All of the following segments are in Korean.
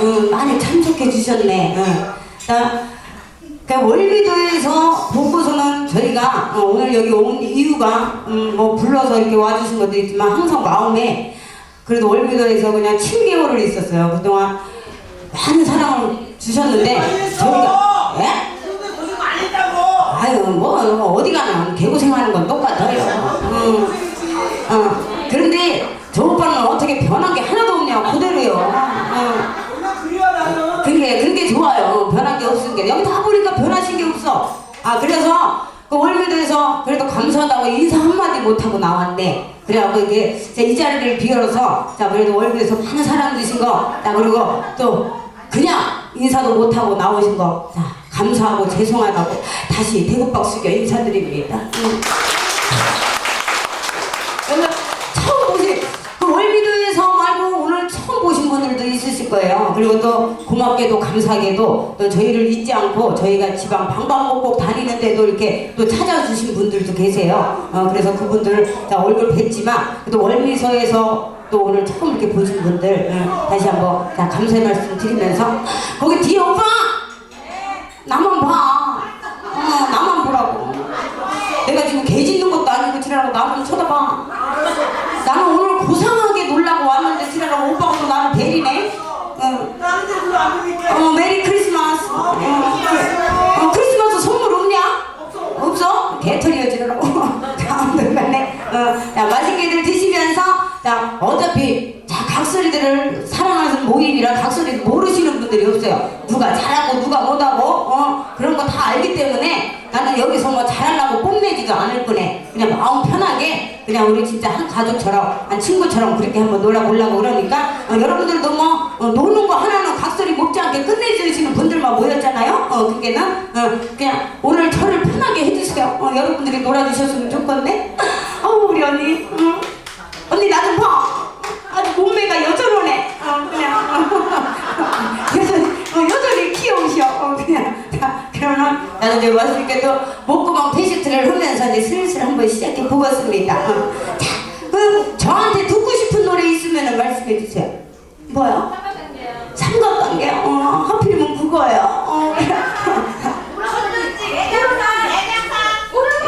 음, 많이 참석해 주셨네. 응. 자, 그러니까 월미도에서 보고서는 저희가 어, 오늘 여기 온 이유가 음, 뭐 불러서 이렇게 와주신 것도 있지만 항상 마음에 그래도 월미도에서 그냥 7개월을 있었어요. 그동안 많은 사랑을 주셨는데 저희가 예? 아유 뭐 어디 가나 개고생하는 건 똑같아요. 음, 어, 그런데 저 오빠는 어떻게 변한 게 하나도 없냐고 그대로요. 못 하고 나왔네. 그래갖고 이제 이 자리를 비워서 자 그래도 월미도에서 많은 사랑 주신 거, 자 그리고 또 그냥 인사도 못 하고 나오신 거, 자 감사하고 죄송하다고 다시 대국박 숙여 인사드립니다. 음. 있으실 거예요. 그리고 또 고맙게도 감사하게도 또 저희를 잊지 않고 저희가 지방 방방곡곡 다니는데도 이렇게 또 찾아주신 분들도 계세요. 어, 그래서 그분들 다 얼굴 뵀지만 또 월미서에서 또 오늘 처음 이렇게 보신 분들 어, 다시 한번 다 감사의 말씀 드리면서 거기 자, 각설이들을 사랑하는 모임이라 각설이 모르시는 분들이 없어요. 누가 잘하고 누가 못하고 어, 그런 거 다 알기 때문에 나는 여기서 뭐 잘하려고 뽐내지도 않을 거네. 그냥 마음 편하게 그냥 우리 진짜 한 가족처럼 한 친구처럼 그렇게 한번 놀아보려고 그러니까 어, 여러분들도 뭐 어, 노는 거 하나는 각설이 먹지 않게 끝내주시는 분들만 모였잖아요. 어, 그게는 어, 그냥 오늘 저를 편하게 해주세요. 어, 여러분들이 놀아주셨으면 좋겠네. 어우 우리. 언니 어. 자, 그럼 저한테 듣고 싶은 노래 있으면 말씀해 주세요. 뭐요? 삼각관계. 어, 하필이면 그거예요. 어.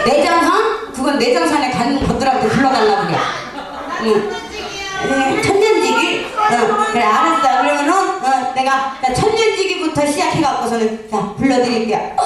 내장산? 그건 내장산에 가는 것들한테 불러달라고 그래. 응. 응, 천년지기? 어, 그래, 알았어. 그러면은, 어, 내가 자, 천년지기부터 시작해갖고서는, 자, 불러드릴게요.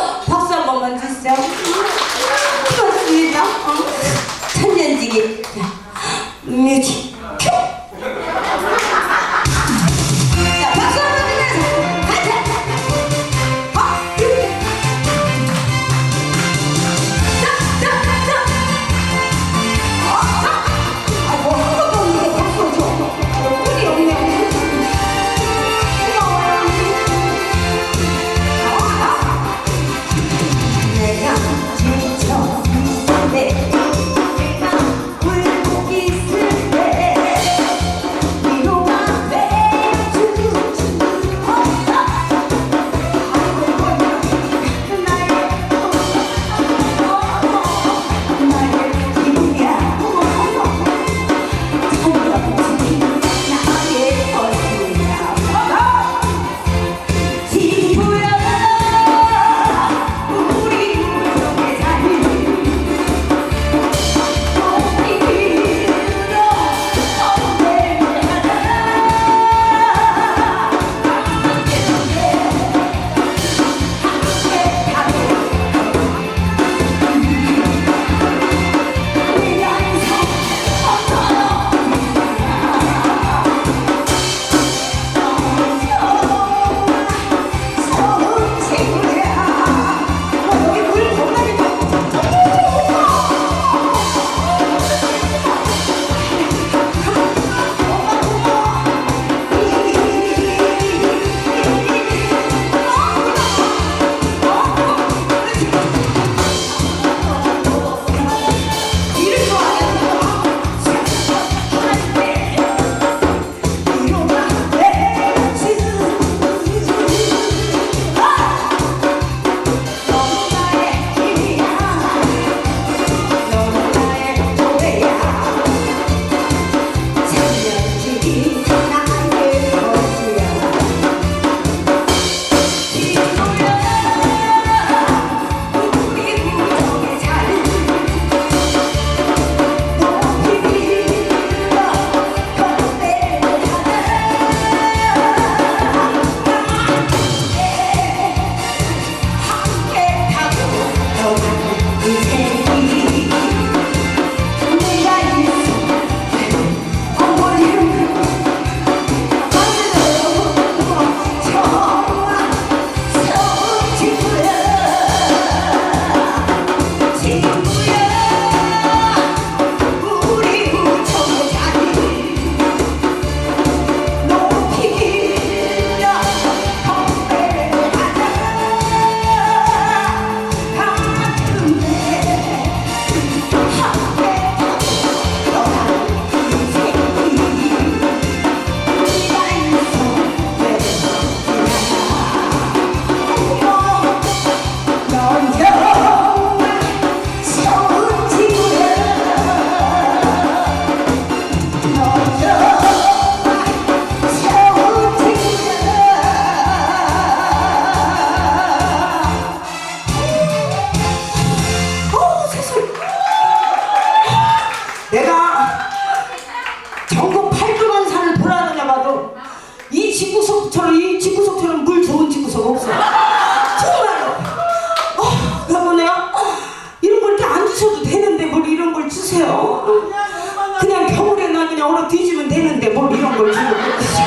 되는데 뭘 이런 걸 주고.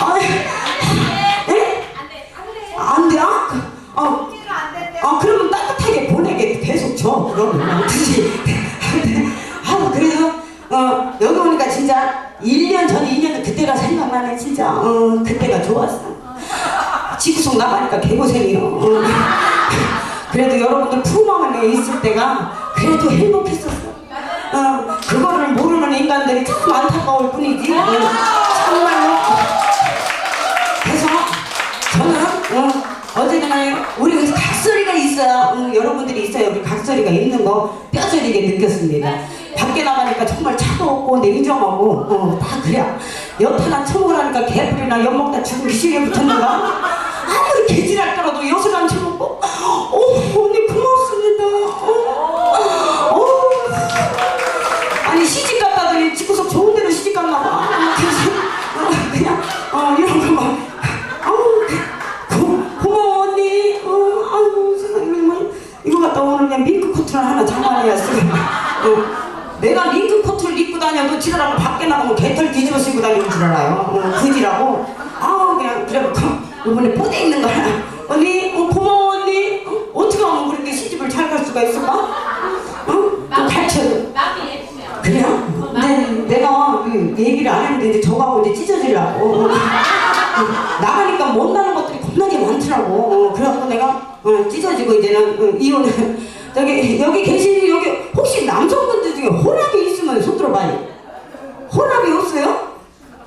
아, 에? 안 돼? 아, 어, 아 그러면 따뜻하게 보내게 계속 줘. 그러면 그지. 아 그래서 어 여기 오니까 진짜 1년 전 2년 그때가 생각나네 진짜. 어 그때가 좋았어. 지구석 나가니까 개고생이요. 어. 그래도 여러분들 품 안에 있을 때가 그래도 행복했었어. 어 그거를 모르는 인간들이 참 안타까울 뿐이지. 어, 정말로. 그래서 저는 어, 어제는 우리 각소리가 있어요. 응, 여러분들이 있어요. 우리 각소리가 있는 거 뼈저리게 느꼈습니다. 밖에 나가니까 정말 차가웠고 냉정하고 어, 다 그래. 옆 하나 쳐먹으라니까 개뿔이나 엿 먹다 죽은 시에 붙었는가? 아무리 개질할 거라도 엿을 안 쳐먹고 어, 언니 고맙습니다. 어, 어. 아니 시집 갔다더니 집구석 좋은 데로 시집 갔나 봐. 어 이런 거막 아우 고, 고마워 언니. 어 아이고 세상에 정말 이거 갖다 오늘 그냥 밍크 코트를 하나 장만해야 쓰. 어, 내가 밍크 코트를 입고 다녀도 지랄하고 밖에 나가면 개털 뒤집어 쓰고 다니는 줄 알아요. 어, 그지라고. 아우 그냥 그래갖고 이번에 뽀대 있는 거 하나. 언니 어, 고마워 언니. 어, 어떻게 하면 그렇게 시집을 잘 갈 수가 있을까? 어? 좀 가르쳐줘. 그래요? 네, 내가 그 얘기를 안 했는데 이제 저거하고 이제 찢어지려고. 어, 나가니까 못 나는 것들이 겁나게 많더라고. 어, 그래갖고 내가 어, 찢어지고 이제는 어, 이혼을. 저기 여기 계신 여기 혹시 남성분들 중에 호랍이 있으면 손 들어봐요. 호랍이 없어요?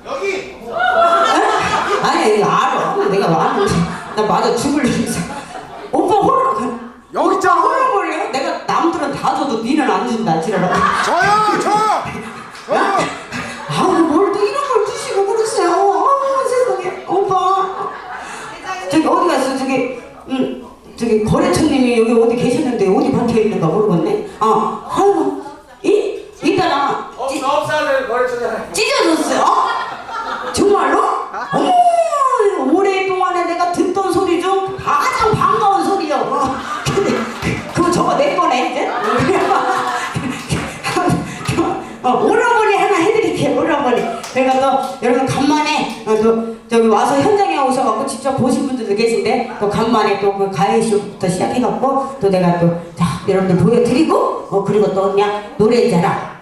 여기 에? 아니 알아. 내가 아는데 나 맞아 죽을 찢어졌어요? 정말로? 어머 오랫동안에 내가 듣던 소리 중 가장 반가운 소리요 어, 근데 그거 저거 내 거네 이제? 어, 오라버니 하나 해드릴게요 오라버니. 그러니까 또 여러분 간만에 어, 또 저기 와서 현장에 오셔갖고 직접 보신 분들도 계신데 또 간만에 또 그 가요쇼부터 시작해갖고 또 내가 또 자 여러분들 보여드리고 어 그리고 또 그냥 노래 자랑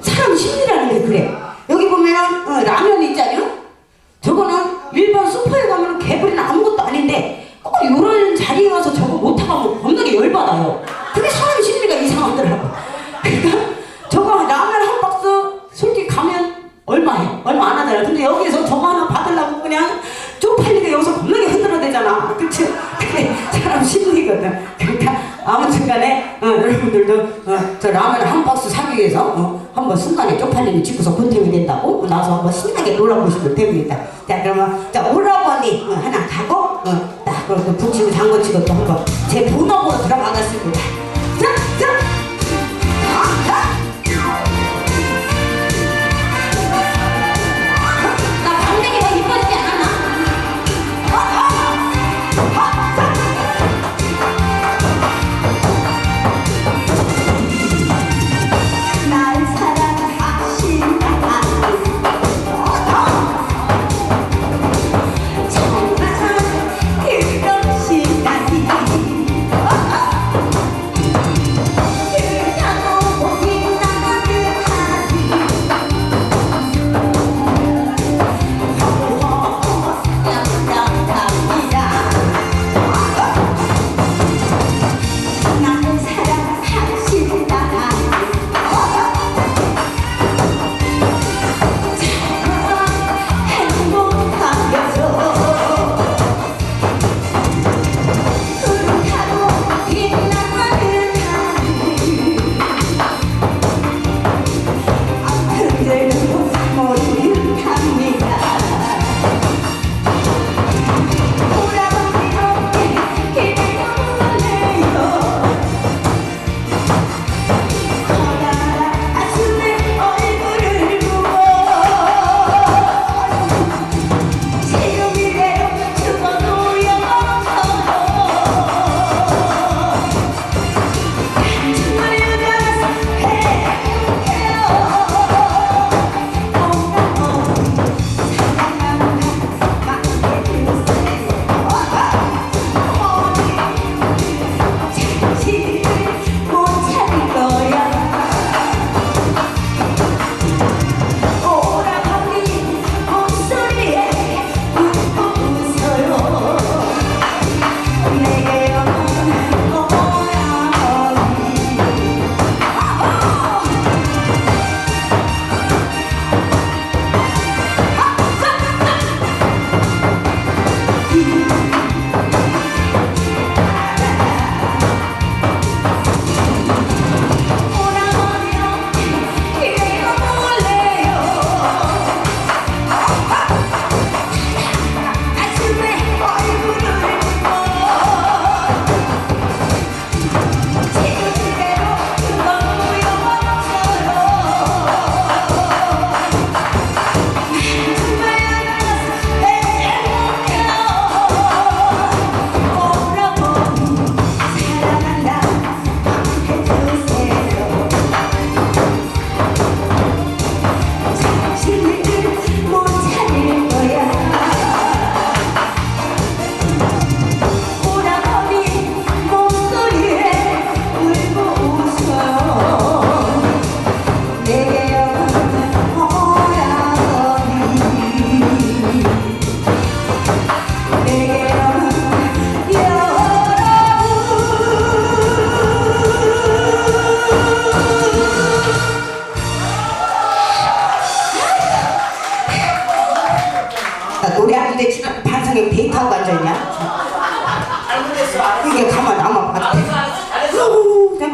사람 심리라는 게 그래 여기 보면은 어, 라면 있잖아요 저거는 일반 슈퍼에 가면은 개불이는 아무것도 아닌데 꼭 이런 자리에 와서 저거 못하면 겁나게 열받아요 그게 사람 심리가 이상하더라고 그러니까 저거 라면 한 박스 솔직히 가면 얼마해? 얼마 안 하잖아. 근데 여기서 저거 하나 받으려고 그냥 쪽팔리게 여기서 겁나게 흔들어대잖아. 그치? 그게 사람 심리거든. 그러니까 아무튼 간에 어, 여러분들도 어, 저 라면 한 박스 사기 위해서 어, 한번 순간에 쪽팔리면 집고서 본tem이 된다고 나서 한번 신나게 놀아보시면 됩니다. 자 그러면 자 오라버니 어, 하나 가고 어, 딱 그리고 북치고 장구치고 또 한번 제 본업으로 들어가겠습니다.